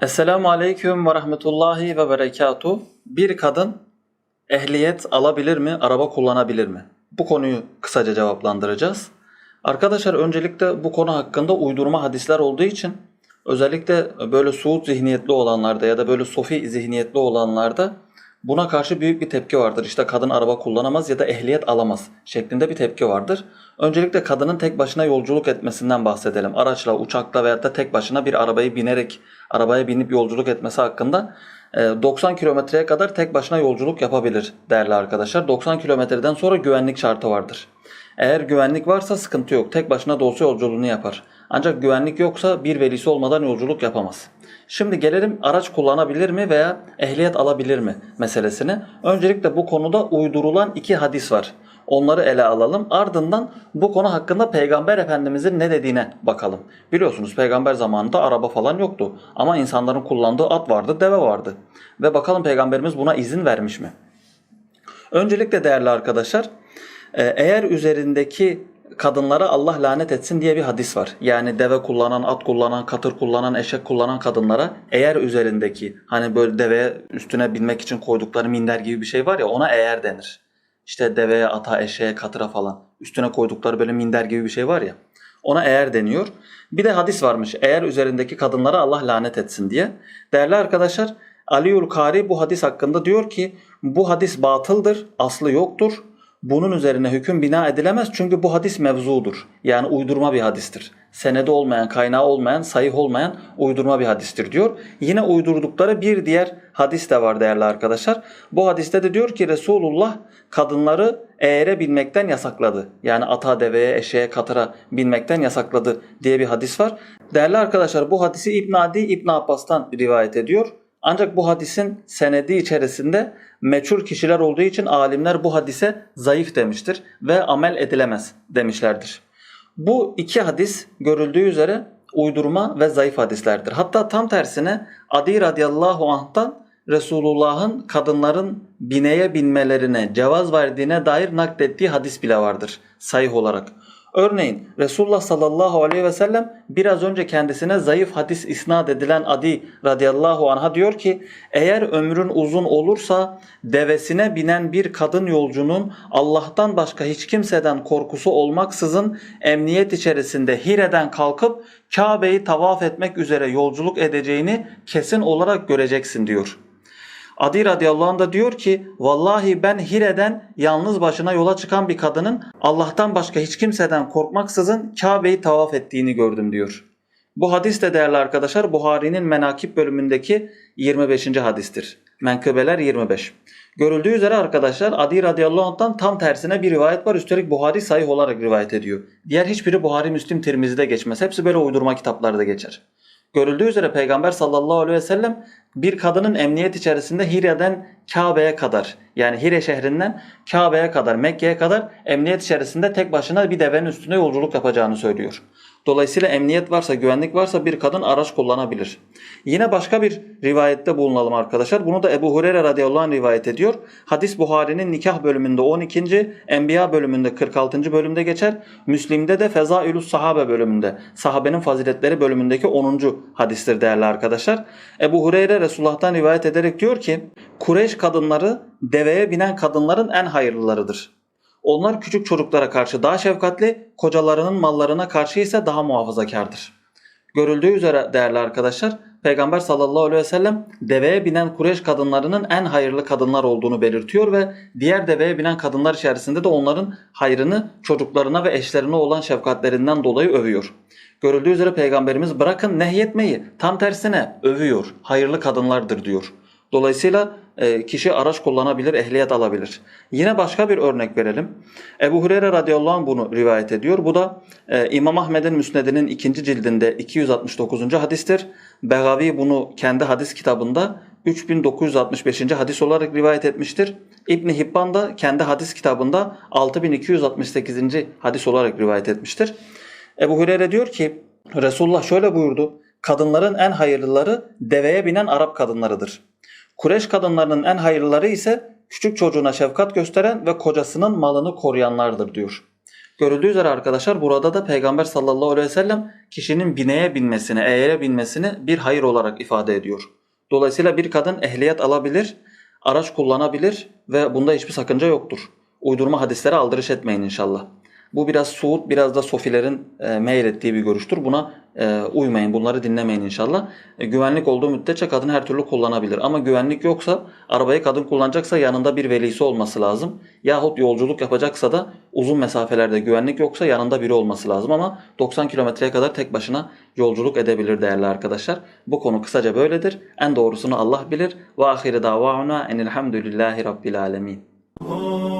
Esselamu Aleyküm ve Rahmetullahi ve Berekatuh. Bir kadın ehliyet alabilir mi, araba kullanabilir mi? Bu konuyu kısaca cevaplandıracağız. Arkadaşlar öncelikle bu konu hakkında uydurma hadisler olduğu için özellikle böyle Suud zihniyetli olanlarda ya da böyle Sofi zihniyetli olanlarda buna karşı büyük bir tepki vardır. İşte kadın araba kullanamaz ya da ehliyet alamaz şeklinde bir tepki vardır. Öncelikle kadının tek başına yolculuk etmesinden bahsedelim. Araçla, uçakla veya da tek başına bir arabayı binerek arabaya binip yolculuk etmesi hakkında e, 90 kilometreye kadar tek başına yolculuk yapabilir değerli arkadaşlar. 90 kilometreden sonra güvenlik şartı vardır. Eğer güvenlik varsa sıkıntı yok. Tek başına da yolculuğunu yapar. Ancak güvenlik yoksa bir velisi olmadan yolculuk yapamaz. Şimdi gelelim araç kullanabilir mi veya ehliyet alabilir mi meselesine. Öncelikle bu konuda uydurulan iki hadis var. Onları ele alalım. Ardından bu konu hakkında Peygamber Efendimizin ne dediğine bakalım. Biliyorsunuz peygamber zamanında araba falan yoktu. Ama insanların kullandığı at vardı, deve vardı. Ve bakalım peygamberimiz buna izin vermiş mi? Öncelikle değerli arkadaşlar, eğer üzerindeki kadınlara Allah lanet etsin diye bir hadis var. Yani deve kullanan, at kullanan, katır kullanan, eşek kullanan kadınlara eğer üzerindeki hani böyle deveye üstüne binmek için koydukları minder gibi bir şey var ya ona eğer denir. İşte deveye, ata, eşeğe, katıra falan üstüne koydukları böyle minder gibi bir şey var ya. Ona eğer deniyor. Bir de hadis varmış. Eğer üzerindeki kadınlara Allah lanet etsin diye. Değerli arkadaşlar Aliül Kari bu hadis hakkında diyor ki bu hadis batıldır, aslı yoktur. Bunun üzerine hüküm bina edilemez çünkü bu hadis mevzudur. Yani uydurma bir hadistir. Senede olmayan, kaynağı olmayan, sayih olmayan uydurma bir hadistir diyor. Yine uydurdukları bir diğer hadis de var değerli arkadaşlar. Bu hadiste de diyor ki Resulullah kadınları eğere binmekten yasakladı. Yani ata, deveye, eşeğe, katıra binmekten yasakladı diye bir hadis var. Değerli arkadaşlar bu hadisi İbn Adi İbn Abbas'tan rivayet ediyor. Ancak bu hadisin senedi içerisinde meçhul kişiler olduğu için alimler bu hadise zayıf demiştir ve amel edilemez demişlerdir. Bu iki hadis görüldüğü üzere uydurma ve zayıf hadislerdir. Hatta tam tersine Adi radıyallahu anh'tan Resulullah'ın kadınların bineye binmelerine cevaz verdiğine dair naklettiği hadis bile vardır sayih olarak. Örneğin Resulullah sallallahu aleyhi ve sellem biraz önce kendisine zayıf hadis isnat edilen Adi radıyallahu anh'a diyor ki eğer ömrün uzun olursa devesine binen bir kadın yolcunun Allah'tan başka hiç kimseden korkusu olmaksızın emniyet içerisinde Hire'den kalkıp Kabe'yi tavaf etmek üzere yolculuk edeceğini kesin olarak göreceksin diyor. Adi radıyallahu anh da diyor ki vallahi ben Hire'den yalnız başına yola çıkan bir kadının Allah'tan başka hiç kimseden korkmaksızın Kabe'yi tavaf ettiğini gördüm diyor. Bu hadis de değerli arkadaşlar Buhari'nin menakip bölümündeki 25. hadistir. Menkıbeler 25. Görüldüğü üzere arkadaşlar Adi radıyallahu anh'tan tam tersine bir rivayet var. Üstelik Buhari sahih olarak rivayet ediyor. Diğer hiçbiri Buhari, Müslim, Tirmizi'de geçmez. Hepsi böyle uydurma kitaplarda geçer. Görüldüğü üzere Peygamber sallallahu aleyhi ve sellem bir kadının emniyet içerisinde Hire'den Kabe'ye kadar yani Hire şehrinden Kabe'ye kadar Mekke'ye kadar emniyet içerisinde tek başına bir devenin üstüne yolculuk yapacağını söylüyor. Dolayısıyla emniyet varsa, güvenlik varsa bir kadın araç kullanabilir. Yine başka bir rivayette bulunalım arkadaşlar. Bunu da Ebu Hureyre radıyallahu anh rivayet ediyor. Hadis Buhari'nin nikah bölümünde 12. Enbiya bölümünde 46. bölümde geçer. Müslim'de de Fezailus Sahabe bölümünde, sahabenin faziletleri bölümündeki 10. hadistir değerli arkadaşlar. Ebu Hureyre Resulullah'tan rivayet ederek diyor ki Kureyş kadınları deveye binen kadınların en hayırlılarıdır. Onlar küçük çocuklara karşı daha şefkatli, kocalarının mallarına karşı ise daha muhafazakardır. Görüldüğü üzere değerli arkadaşlar, Peygamber sallallahu aleyhi ve sellem deveye binen Kureyş kadınlarının en hayırlı kadınlar olduğunu belirtiyor ve diğer deveye binen kadınlar içerisinde de onların hayrını çocuklarına ve eşlerine olan şefkatlerinden dolayı övüyor. Görüldüğü üzere Peygamberimiz bırakın nehyetmeyi tam tersine övüyor. Hayırlı kadınlardır diyor. Dolayısıyla e, kişi araç kullanabilir, ehliyet alabilir. Yine başka bir örnek verelim. Ebu Hureyre radıyallahu anh bunu rivayet ediyor. Bu da e, İmam Ahmed'in Müsned'inin ikinci cildinde 269. hadistir. Begavi bunu kendi hadis kitabında 3965. hadis olarak rivayet etmiştir. İbni Hibban da kendi hadis kitabında 6268. hadis olarak rivayet etmiştir. Ebu Hureyre diyor ki Resulullah şöyle buyurdu. Kadınların en hayırlıları deveye binen Arap kadınlarıdır. Kureş kadınlarının en hayırlıları ise küçük çocuğuna şefkat gösteren ve kocasının malını koruyanlardır diyor. Görüldüğü üzere arkadaşlar burada da Peygamber sallallahu aleyhi ve sellem kişinin bineye binmesini, eğere binmesini bir hayır olarak ifade ediyor. Dolayısıyla bir kadın ehliyet alabilir, araç kullanabilir ve bunda hiçbir sakınca yoktur. Uydurma hadislere aldırış etmeyin inşallah. Bu biraz Suud, biraz da Sofilerin e, meylettiği bir görüştür. Buna e, uymayın, bunları dinlemeyin inşallah. E, güvenlik olduğu müddetçe kadın her türlü kullanabilir. Ama güvenlik yoksa, arabayı kadın kullanacaksa yanında bir velisi olması lazım. Yahut yolculuk yapacaksa da uzun mesafelerde güvenlik yoksa yanında biri olması lazım. Ama 90 kilometreye kadar tek başına yolculuk edebilir değerli arkadaşlar. Bu konu kısaca böyledir. En doğrusunu Allah bilir. Ve ahire davana enilhamdülillahi rabbil alemin. Oh